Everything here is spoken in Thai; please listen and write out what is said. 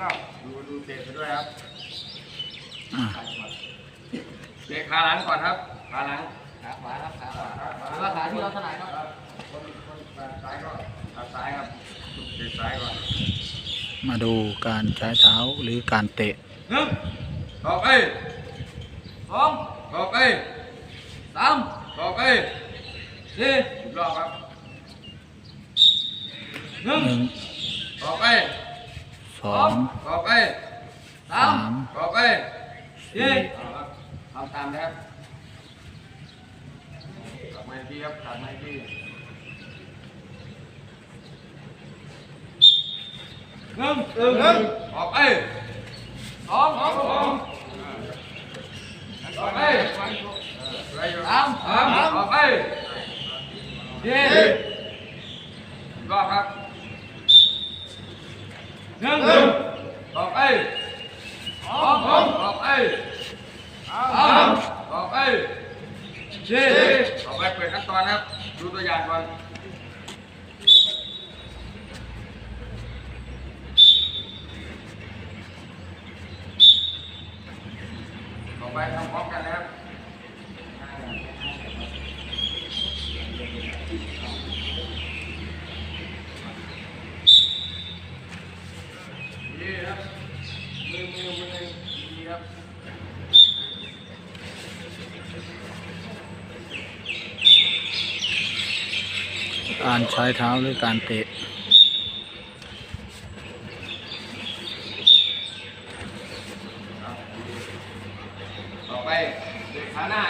เก้าดูดูเตะไปด้วยครับอะเตะขาหลังก่อนครับขาหลังขาขวาครับขาขวาหหรือว่าขาที่เราถนัดครับคนคนซ้ายก็ขาซ้ายครับเตะซ้ายก่อนมาดูการใช้เท้าหรือการเตะหนึ่งออกไปสองออกไปสามออกไปสี่อีกรอบครับหนึ่งหนึ่งออกไป สอง ออกไป สา สาม ม ออกไป สี่ เอาครับทำตามนะครับกลับมาอีกทีครับกลับมาอีกที หนึ่ง หนึ่งออกไป สอง สองออกไปไรอยู่ สาม สามออกไป สี่ สี่ สี่ออกไปเปิดขั้นตอนครับ ดูตัวอย่างก่อนต่อไปทำพร้อมกันนะครับ การใช้เท้าหรือการเตะต่อไปเด็กขาหน้า